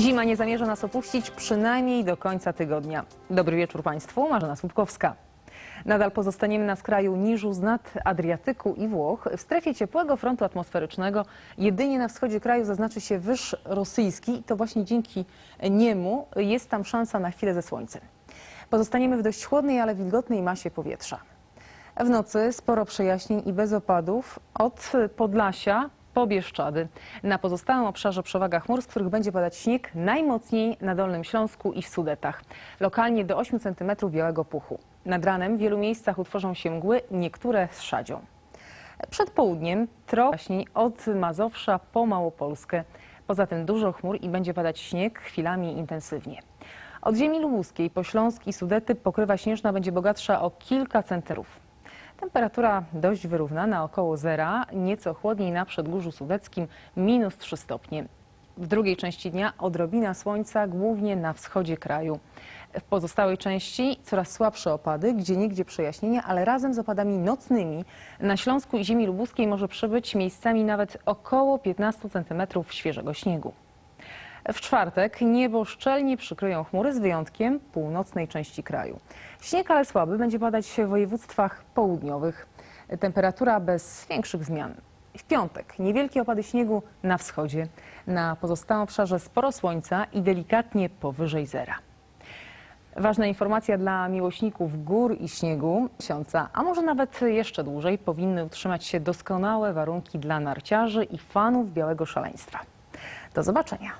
Zima nie zamierza nas opuścić przynajmniej do końca tygodnia. Dobry wieczór Państwu, Marzena Słupkowska. Nadal pozostaniemy na skraju niżu z nad Adriatyku i Włoch. W strefie ciepłego frontu atmosferycznego jedynie na wschodzie kraju zaznaczy się wyż rosyjski. To właśnie dzięki niemu jest tam szansa na chwilę ze słońcem. Pozostaniemy w dość chłodnej, ale wilgotnej masie powietrza. W nocy sporo przejaśnień i bez opadów od Podlasia po Bieszczady. Na pozostałym obszarze przewaga chmur, z których będzie padać śnieg najmocniej na Dolnym Śląsku i w Sudetach. Lokalnie do 8 cm białego puchu. Nad ranem w wielu miejscach utworzą się mgły, niektóre z szadzią. Przed południem trochę jaśniej od Mazowsza po Małopolskę. Poza tym dużo chmur i będzie padać śnieg chwilami intensywnie. Od ziemi lubuskiej po Śląsk i Sudety pokrywa śnieżna będzie bogatsza o kilka centyrów. Temperatura dość wyrównana, około zera, nieco chłodniej na przedgórzu sudeckim, minus 3 stopnie. W drugiej części dnia odrobina słońca, głównie na wschodzie kraju. W pozostałej części coraz słabsze opady, gdzie niegdzie przejaśnienia, ale razem z opadami nocnymi na Śląsku i ziemi lubuskiej może przybyć miejscami nawet około 15 cm świeżego śniegu. W czwartek niebo szczelnie przykryją chmury z wyjątkiem północnej części kraju. Śnieg, ale słaby, będzie padać w województwach południowych. Temperatura bez większych zmian. W piątek niewielkie opady śniegu na wschodzie. Na pozostałym obszarze sporo słońca i delikatnie powyżej zera. Ważna informacja dla miłośników gór i śniegu miesiąca, a może nawet jeszcze dłużej, powinny utrzymać się doskonałe warunki dla narciarzy i fanów białego szaleństwa. Do zobaczenia.